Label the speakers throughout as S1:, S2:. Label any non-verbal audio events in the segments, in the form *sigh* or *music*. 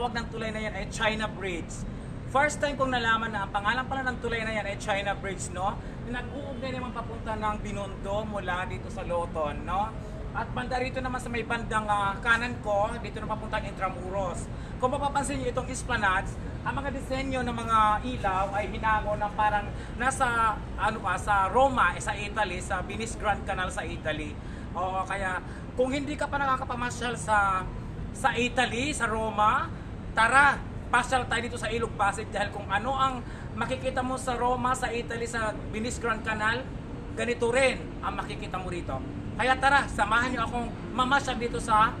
S1: tawag ng tulay na yan ay China Bridge. First time kong nalaman na ang pangalan pala ng tulay na yan ay China Bridge, no? Nag-uugnay naman papunta ng Binondo mula dito sa Loton, no? At banda rito naman sa may bandang ah, kanan ko, dito na papuntang Intramuros. Kung mapapansin niyo itong esplanades, ang mga disenyo ng mga ilaw ay hinango ng parang nasa ano pa sa Roma, eh, sa Italy, sa Venice Grand Canal sa Italy. Oo, kaya kung hindi ka pa nakakapamasyal sa sa Italy, sa Roma, tara, pasyal tayo dito sa Ilog Pasig dahil kung ano ang makikita mo sa Roma, sa Italy, sa Venice Grand Canal, ganito rin ang makikita mo rito. Kaya tara, samahan niyo akong mamasyal dito sa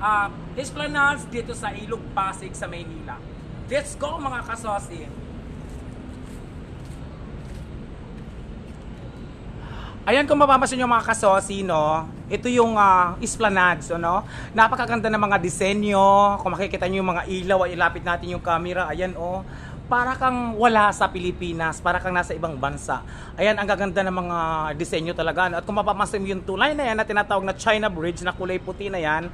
S1: uh, Esplanades dito sa Ilog Pasig sa Maynila. Let's go mga kasosi! Ayan kung mapapansin nyo mga kasosi, no? Ito yung ah, Esplanades, no? Napakaganda ng mga disenyo. Kung makikita nyo yung mga ilaw, ilapit natin yung camera. Ayan, oh. Para kang wala sa Pilipinas, para kang nasa ibang bansa. Ayan, ang gaganda ng mga disenyo talaga. At kung mapapansin yung tulay na yan na tinatawag na China Bridge na kulay puti na yan,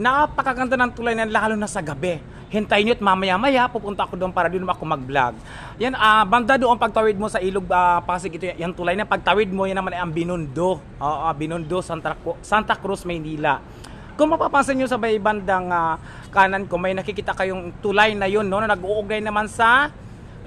S1: napakaganda ng tulay na lalo na sa gabi. Hintayin nyo at mamaya-maya, pupunta ako doon para doon ako mag-vlog. Yan, ah, banda doon pagtawid mo sa ilog ah, Pasig, ito yan tulay na pagtawid mo, yan naman ay ang Binondo. Oo, ah, Binondo, Santa, Santa Cruz, Maynila. Kung mapapansin nyo sa may bandang ah, kanan ko, may nakikita kayong tulay na yun, no, na nag-uugnay naman sa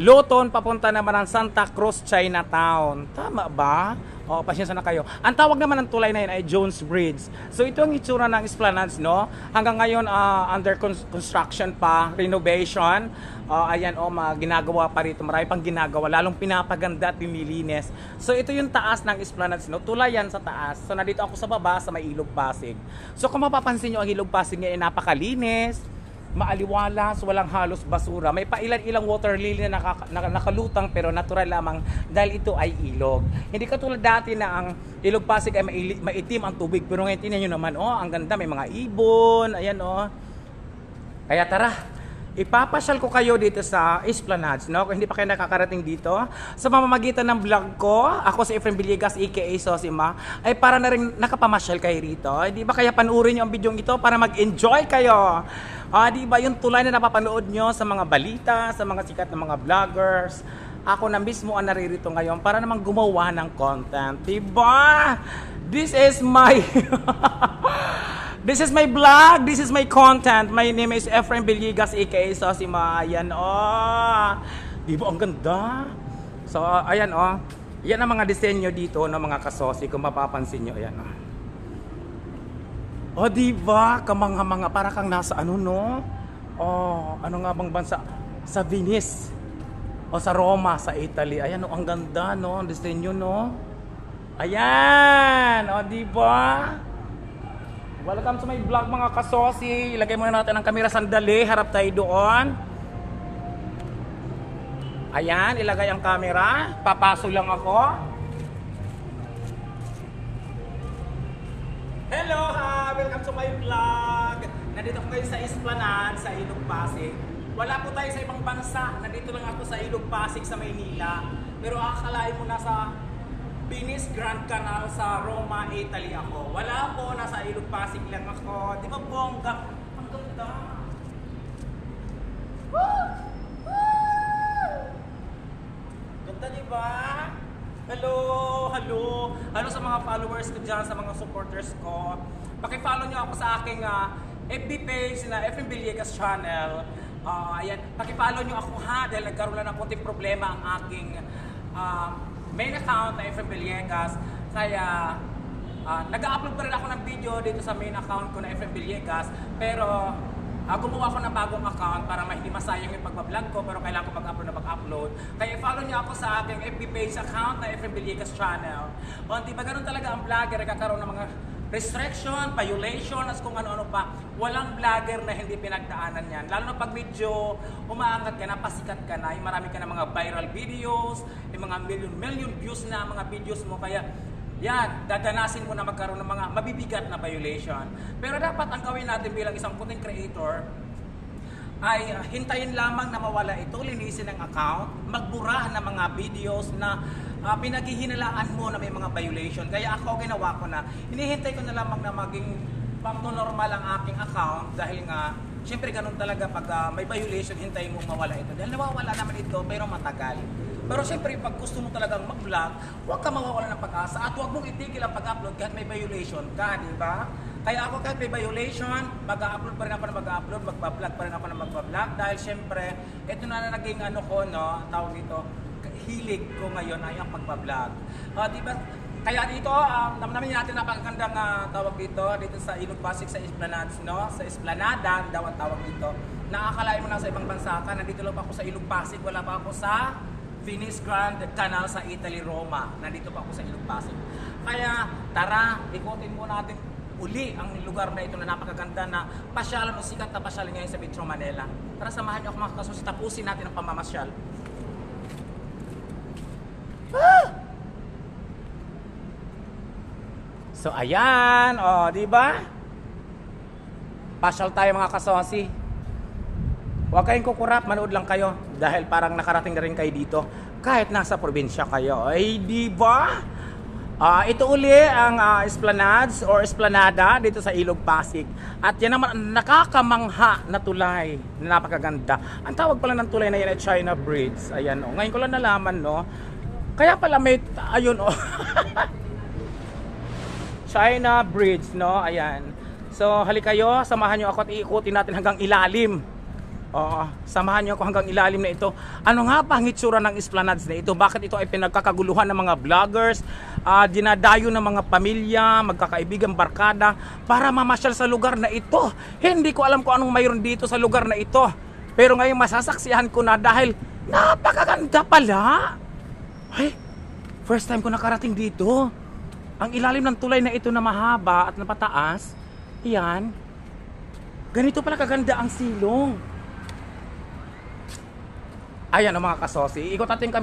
S1: Loton, papunta naman ng Santa Cruz, Chinatown. Tama ba? O, pasensya na kayo. Ang tawag naman ng tulay na yun ay Jones Bridge. So, ito ang itsura ng Esplanades, no? Hanggang ngayon, ah, under cons- construction pa, renovation. Ah, ayan, o, mga ginagawa pa rito. Marami pang ginagawa, lalong pinapaganda at pinilinis. So, ito yung taas ng Esplanades, no? Tulay yan sa taas. So, nandito ako sa baba, sa may Ilog Pasig. So, kung mapapansin nyo, ang Ilog Pasig ngayon ay napakalinis maaliwalas, walang halos basura. May pailan-ilang water lily na nakaka- naka- nakalutang pero natural lamang dahil ito ay ilog. Hindi katulad dati na ang ilog Pasig ay maili- maitim ang tubig pero ngayon tingnan nyo naman, oh, ang ganda, may mga ibon, ayan oh. Kaya tara, ipapasyal ko kayo dito sa Esplanades, no? Kung hindi pa kayo nakakarating dito, sa mamamagitan ng vlog ko, ako si Efrem Villegas, aka Sosima, ay para na rin nakapamasyal kayo rito. Hindi ba kaya panuorin nyo ang video ito para mag-enjoy kayo? Ah, di ba yung tulay na napapanood nyo sa mga balita, sa mga sikat na mga vloggers, ako na mismo ang naririto ngayon para namang gumawa ng content. Di ba? This is my... *laughs* This is my vlog. This is my content. My name is Efrain Villegas, aka Sosima. Ayan, oh. Di ba ang ganda? So, ayan, oh. Yan ang mga disenyo dito ng mga kasosi. Kung mapapansin nyo, ayan, oh. Oh, di ba? Kamanga-manga. Para kang nasa ano, no? Oh, ano nga bang bansa? Sa Venice. O sa Roma, sa Italy. Ayan, oh, ang ganda, no? Ang disenyo, no? Ayan! O, di ba? Welcome to my vlog mga kasosi. Ilagay muna natin ang kamera sandali. Harap tayo doon. Ayan, ilagay ang camera. Papaso lang ako. Hello ha! Welcome to my vlog. Nandito ko ngayon sa Esplanade, sa Ilog Pasig. Wala po tayo sa ibang bansa. Nandito lang ako sa Ilog Pasig sa Maynila. Pero akalain mo nasa Venice Grand Canal sa Roma, Italy ako. Wala po, nasa Ilog Pasig lang ako. Di ba bongga? Ang ganda. Woo! Woo! Ganda di ba? Hello, hello. Hello sa mga followers ko dyan, sa mga supporters ko. Paki-follow nyo ako sa aking ah, FB page na FM Villegas channel. Ah, ayan, paki-follow nyo ako ha dahil nagkaroon lang ng konting problema ang aking ah, main account na FM Villegas. Kaya ah, nag-upload pa rin ako ng video dito sa main account ko na FM Villegas. Pero Ah, gumawa ako ng bagong account para hindi masayang yung pagbablog ko pero kailangan ko mag-upload na mag-upload. Kaya follow niyo ako sa aking FB page account na FM Villegas channel. O, di ba ganun talaga ang vlogger, nagkakaroon ng mga restriction, violation, as kung ano-ano pa. Walang vlogger na hindi pinagdaanan yan. Lalo na pag medyo umaangat ka na, pasikat ka na, yung marami ka na mga viral videos, yung mga million-million views na mga videos mo. Kaya yan, dadanasin mo na magkaroon ng mga mabibigat na violation. Pero dapat ang gawin natin bilang isang content creator ay uh, hintayin lamang na mawala ito, linisin ang account, magbura ng mga videos na uh, pinaghihinalaan mo na may mga violation. Kaya ako ginawa ko na, hinihintay ko na lamang na maging back to normal ang aking account dahil nga Siyempre ganun talaga pag ah, may violation, hintayin mo mawala ito. Dahil nawawala naman ito, pero matagal. Pero siyempre, pag gusto mo talagang mag-vlog, huwag ka mawawala ng pag-asa at huwag mong itigil ang pag-upload kahit may violation ka, di ba? Kaya ako kahit may violation, mag-upload pa rin ako na mag-upload, magbablog pa rin ako na magbablog dahil siyempre, ito na na naging ano ko, no, tawag dito, hilig ko ngayon ay ang magbablog. Ah, di ba? Kaya dito, um, namin natin napakagandang ah, tawag dito, dito sa Ilog Pasig, sa Esplanades, no? Sa Esplanada, daw ang tawag dito. Nakakalain mo na sa ibang bansa ka, nandito lang pa ako sa Ilog Pasig, wala pa ako sa Venice Grand Canal sa Italy, Roma. Nandito pa ako sa Ilog Pasig. Kaya, tara, ikutin mo natin uli ang lugar na ito na napakaganda na pasyalan o sikat na pasyalan ngayon sa Metro Manila. Tara, samahan niyo ako mga kasusi, tapusin natin ang pamamasyal. So ayan, oh, di ba? Pasyal tayo mga kasosi. Huwag kayong kukurap, manood lang kayo dahil parang nakarating na rin kayo dito kahit nasa probinsya kayo. Ay, di ba? Ah, ito uli ang ah, Esplanades or Esplanada dito sa Ilog Pasig. At yan naman ang nakakamangha na tulay na napakaganda. Ang tawag pala ng tulay na yan ay China Bridge. Ayan oh. Ngayon ko lang nalaman no. Kaya pala may ayun oh. *laughs* China Bridge, no? Ayan. So, halik kayo, samahan nyo ako at iikutin natin hanggang ilalim. Oo, samahan nyo ako hanggang ilalim na ito. Ano nga pa ang itsura ng esplanades na ito? Bakit ito ay pinagkakaguluhan ng mga vloggers, ah, dinadayo ng mga pamilya, magkakaibigan, barkada, para mamasyal sa lugar na ito? Hindi ko alam kung anong mayroon dito sa lugar na ito. Pero ngayon masasaksihan ko na dahil napakaganda pala. Ay, first time ko nakarating dito. Ang ilalim ng tulay na ito na mahaba at napataas, yan. Ganito pala kaganda ang silong. Ayan ang mga kasosi. Ikot natin kami